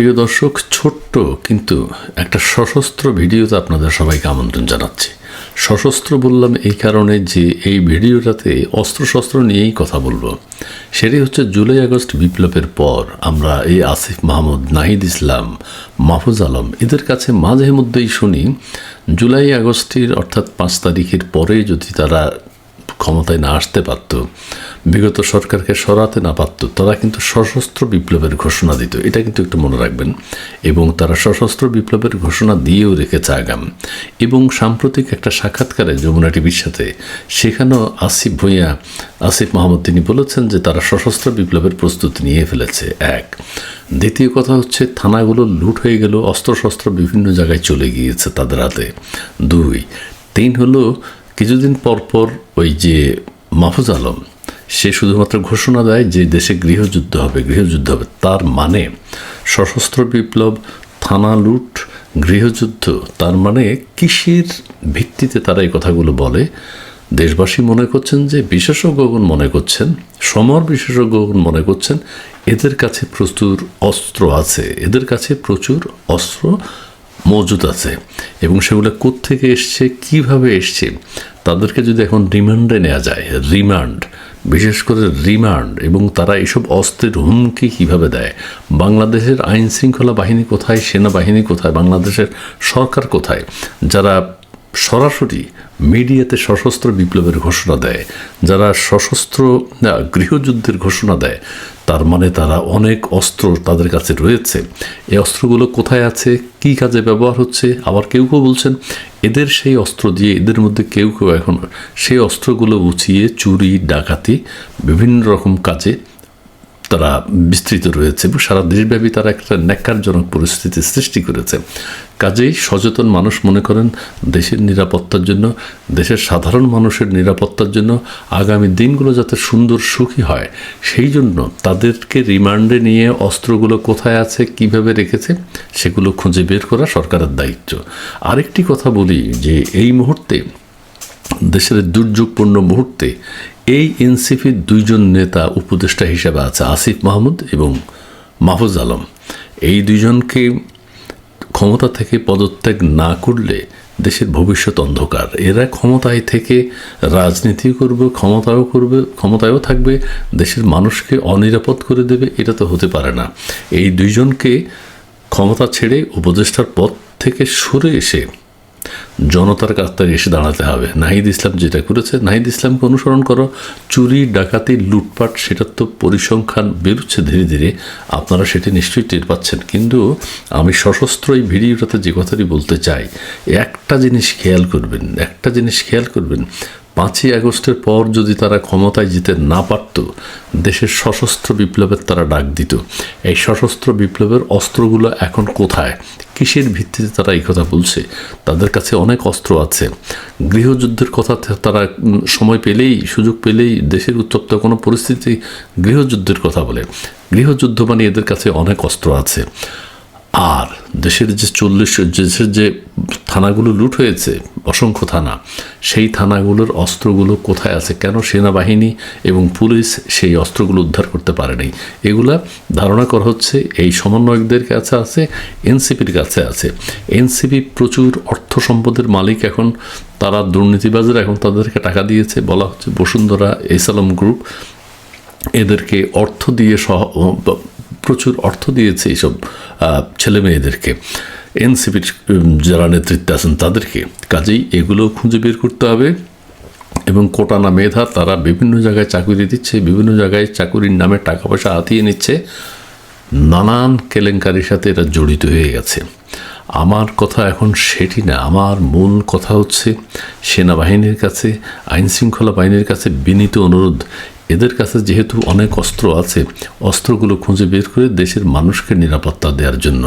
প্রিয় দর্শক, ছোট্ট কিন্তু একটা সশস্ত্র ভিডিওতে আপনাদের সবাইকে আমন্ত্রণ জানাচ্ছি। সশস্ত্র বললাম এই কারণে যে এই ভিডিওটাতে অস্ত্রশস্ত্র নিয়েই কথা বলব। সেটি হচ্ছে জুলাই আগস্ট বিপ্লবের পর আমরা এই আসিফ মাহমুদ, নাহিদ ইসলাম, মাহফুজ আলম এদের কাছে মাঝে মধ্যেই শুনি, জুলাই আগস্টের অর্থাৎ পাঁচ তারিখের পরে যদি তারা ক্ষমতায় না আসতে পারত, বিগত সরকারকে সরাতে না পারত, তারা কিন্তু সশস্ত্র বিপ্লবের ঘোষণা দিত। এটা কিন্তু একটু মনে রাখবেন। এবং তারা সশস্ত্র বিপ্লবের ঘোষণা দিয়েও রেখেছে আগাম। এবং সাম্প্রতিক একটা সাক্ষাৎকারে যমুনা টিভির সাথে, সেখানেও আসিফ ভূঁইয়া, আসিফ মাহমুদ তিনি বলেছেন যে তারা সশস্ত্র বিপ্লবের প্রস্তুতি নিয়ে ফেলেছে। এক। দ্বিতীয় কথা হচ্ছে, থানাগুলো লুট হয়ে গেল, অস্ত্রশস্ত্র বিভিন্ন জায়গায় চলে গিয়েছে তাদের হাতে। দুই। তিন হলো কিছুদিন পর পর ওই যে মাহফুজ আলম, সে শুধুমাত্র ঘোষণা দেয় যে দেশে গৃহযুদ্ধ হবে গৃহযুদ্ধ হবে। তার মানে সশস্ত্র বিপ্লব, থানা লুট, গৃহযুদ্ধ, তার মানে কিসের ভিত্তিতে তারা এই কথাগুলো বলে? দেশবাসী মনে করছেন যে বিশেষজ্ঞগণ মনে করছেন, সমর বিশেষজ্ঞগণ মনে করছেন, এদের কাছে প্রচুর অস্ত্র আছে, এদের কাছে প্রচুর অস্ত্র মজুদ আছে। এবং সেগুলো কোত্থেকে এসছে, কীভাবে এসছে, তাদেরকে যদি এখন রিমান্ডে নেওয়া যায়, রিমান্ড, বিশেষ করে রিমান্ড, এবং তারা এসব অস্ত্রের হুমকি কীভাবে দেয়? বাংলাদেশের আইন শৃঙ্খলা বাহিনী কোথায়, সেনাবাহিনী কোথায়, বাংলাদেশের সরকার কোথায়, যারা সরাসরি মিডিয়াতে সশস্ত্র বিপ্লবের ঘোষণা দেয়, যারা সশস্ত্র গৃহযুদ্ধের ঘোষণা দেয় তার মানে তারা অনেক অস্ত্র তাদের কাছে রয়েছে। এই অস্ত্রগুলো কোথায় আছে? কি কাজে ব্যবহার হচ্ছে? আবার কেউ কেউ বলছেন, এদের সেই অস্ত্র দিয়ে এদের মধ্যে কেউ কেউ এখন, সেই অস্ত্রগুলো উঁচিয়ে, চুরি, ডাকাতি, বিভিন্ন রকম কাজে তারা বিস্তৃত রয়েছে এবং সারা দেশব্যাপী তারা একটা ন্যাক্কারজনক পরিস্থিতি সৃষ্টি করেছে। কাজেই সচেতন মানুষ মনে করেন, দেশের নিরাপত্তার জন্য, দেশের সাধারণ মানুষের নিরাপত্তার জন্য আগামী দিনগুলো যাতে সুন্দর সুখী হয়, সেই জন্য তাদেরকে রিমান্ডে নিয়ে অস্ত্রগুলো কোথায় আছে, কীভাবে রেখেছে, সেগুলো খুঁজে বের করা সরকারের দায়িত্ব। আরেকটি কথা বলি যে, এই মুহূর্তে, দেশের দুর্যোগপূর্ণ মুহূর্তে এই এনসিপির দুইজন নেতা উপদেষ্টা হিসেবে আছে আসিফ মাহমুদ এবং মাহফুজ আলম। এই দুইজনকে ক্ষমতা থেকে পদত্যাগ না করলে দেশের ভবিষ্যৎ অন্ধকার। এরা ক্ষমতায় থেকে রাজনীতি করবে ক্ষমতাও করবে, ক্ষমতায়ও থাকবে, দেশের মানুষকে অনিরাপদ করে দেবে, এটা তো হতে পারে না। এই দুইজনকে ক্ষমতা ছেড়ে উপদেষ্টার পদ থেকে সরে এসে জনতার কাছ থেকে এসে দাঁড়াতে হবে। নাহিদ ইসলাম যেটা করেছে, নাহিদ ইসলামকে অনুসরণ করো। চুরি, ডাকাতি, লুটপাট, সেটার তো পরিসংখ্যান বেরোচ্ছে ধীরে ধীরে। আপনারা সেটি নিশ্চয়ই টের পাচ্ছেন। কিন্তু আমি সশস্ত্র এই ভিডিওটাতে যে কথাটি বলতে চাই, একটা জিনিস খেয়াল করবেন, একটা জিনিস খেয়াল করবেন। পাঁচই আগস্টের পর যদি তারা ক্ষমতায় যেতে না পারত, দেশের সশস্ত্র বিপ্লবের তারা ডাক দিত। এই সশস্ত্র বিপ্লবের অস্ত্রগুলো এখন কোথায়? কিসের ভিত্তিতে তারা এই কথা বলছে? তাদের কাছে অনেক অস্ত্র আছে। গৃহযুদ্ধের কথা তারা সময় পেলেই, সুযোগ পেলেই দেশের উত্তপ্ত কোনো পরিস্থিতি গৃহযুদ্ধের কথা বলে। গৃহযুদ্ধ মানে এদের কাছে অনেক অস্ত্র আছে। আর দেশের যে চল্লিশ দেশের যে থানাগুলো লুট হয়েছে, অসংখ্য থানা, সেই থানাগুলোর অস্ত্রগুলো কোথায় আছে, কেন সেনাবাহিনী এবং পুলিশ সেই অস্ত্রগুলো উদ্ধার করতে পারেনি? এগুলা ধারণা করা হচ্ছে এই সমন্বয়কদের কাছে আছে, এনসিপির কাছে আছে। এনসিপি প্রচুর অর্থ সম্পদের মালিক এখন, তারা দুর্নীতিবাজরা এখন তাদেরকে টাকা দিয়েছে, বলা হচ্ছে বসুন্ধরা এসালম গ্রুপ। এদেরকে অর্থ দিয়ে সহ প্রচুর অর্থ দিয়েছে এইসব ছেলে মেয়েদেরকে। এনসিপির যারা নেতৃত্বে আছেন তাদেরকে। কাজেই এগুলো খুঁজে বের করতে হবে এবং কোটানা মেধা তারা বিভিন্ন জায়গায় চাকরি দিচ্ছে, বিভিন্ন জায়গায় চাকুরির নামে টাকা পয়সা হাতিয়ে নিচ্ছে। নানান কেলেঙ্কারির সাথে এরা জড়িত হয়ে গেছে। আমার কথা এখন সেটি না, আমার মূল কথা হচ্ছে সেনাবাহিনীর কাছে, আইনশৃঙ্খলা বাহিনীর কাছে বিনীত অনুরোধ এদের কাছে যেহেতু অনেক অস্ত্র আছে, অস্ত্রগুলো খুঁজে বের করে দেশের মানুষকে নিরাপত্তা দেওয়ার জন্য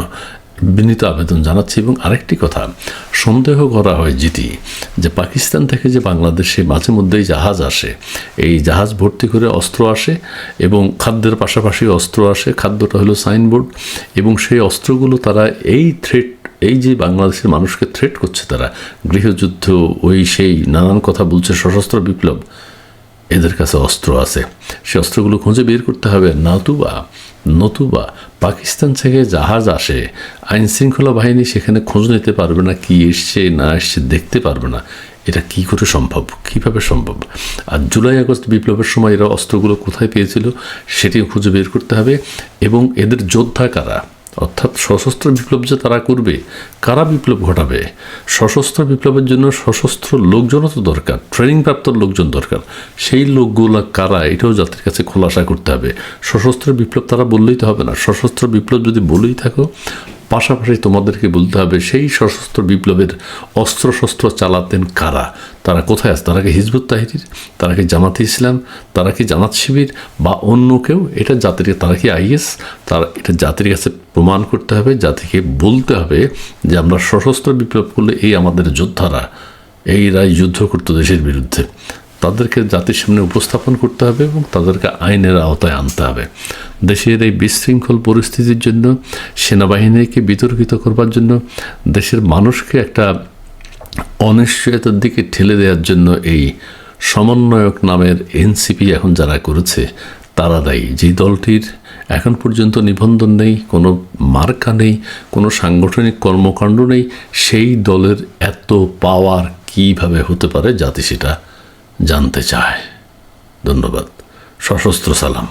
বিনীত আবেদন জানাচ্ছি। এবং আরেকটি কথা, সন্দেহ করা হয় যেটি যে পাকিস্তান থেকে যে বাংলাদেশে মাঝে মধ্যেই জাহাজ আসে, এই জাহাজ ভর্তি করে অস্ত্র আসে এবং খাদ্যের পাশাপাশি অস্ত্র আসে, খাদ্যটা হলো সাইনবোর্ড, এবং সেই অস্ত্রগুলো তারা এই থ্রেট এই যে বাংলাদেশের মানুষকে থ্রেট করছে তারা, গৃহযুদ্ধ, ওই সেই নানান কথা বলছে সশস্ত্র বিপ্লব। এদের কাছে অস্ত্র আছে। সে অস্ত্রগুলো খুঁজে বের করতে হবে নতুবা নতুবা। পাকিস্তান থেকে জাহাজ আসে। আইন শৃঙ্খলা বাহিনী সেখানে খোঁজ নিতে পারবে না, কি এসছে, না এসছে, দেখতে পারবে না। এটা কি করে সম্ভব? কীভাবে সম্ভব? আর জুলাই আগস্ট বিপ্লবের সময় এরা অস্ত্রগুলো কোথায় পেয়েছিল, সেটিও খুঁজে বের করতে হবে। এবং এদের যোদ্ধা কারা? অর্থাৎ সশস্ত্র বিপ্লব যে তারা করবে, কারা বিপ্লব ঘটাবে? সশস্ত্র বিপ্লবের জন্য সশস্ত্র লোকজনও তো দরকার ট্রেনিং প্রাপ্ত লোকজন দরকার। সেই লোকগুলো কারা, এটাও জাতির কাছে খোলাসা করতে হবে। সশস্ত্র বিপ্লব তারা বললেই তো হবে না। সশস্ত্র বিপ্লব যদি বলেই থাকো পাশাপাশি তোমাদেরকে বলতে হবে, সেই সশস্ত্র বিপ্লবের অস্ত্র শস্ত্র চালাতেন কারা? তারা কোথায় আছে? তারা কি হিজবুত তাহিরির? তারা কি জামাতে ইসলাম? তারা কি জামাত শিবির? বা অন্য কেউ? এটা জাতির তারা কি আইএস? তারা এটা জাতির কাছে প্রমাণ করতে হবে, জাতিকে বলতে হবে যে আমরা সশস্ত্র বিপ্লব করলে এই আমাদের যোদ্ধারা এইরাই যুদ্ধ করতো দেশের বিরুদ্ধে। তাদেরকে জাতির সামনে উপস্থাপন করতে হবে এবং তাদেরকে আইনের আওতায় আনতে হবে। দেশের এই বিশৃঙ্খল পরিস্থিতির জন্য, সেনাবাহিনীকে বিতর্কিত করবার জন্য, দেশের মানুষকে একটা অনিশ্চয়তার দিকে ঠেলে দেওয়ার জন্য এই সমন্বয়ক নামের এনসিপি এখন যারা করেছে, তারা দায়ী। যে দলটির এখন পর্যন্ত নিবন্ধন নেই, কোনো মার্কা নেই, কোনো সাংগঠনিক কর্মকাণ্ড নেই, সেই দলের এত পাওয়ার কীভাবে হতে পারে জাতি সেটা জানতে চায়। ধন্যবাদ। সশস্ত্র সালাম।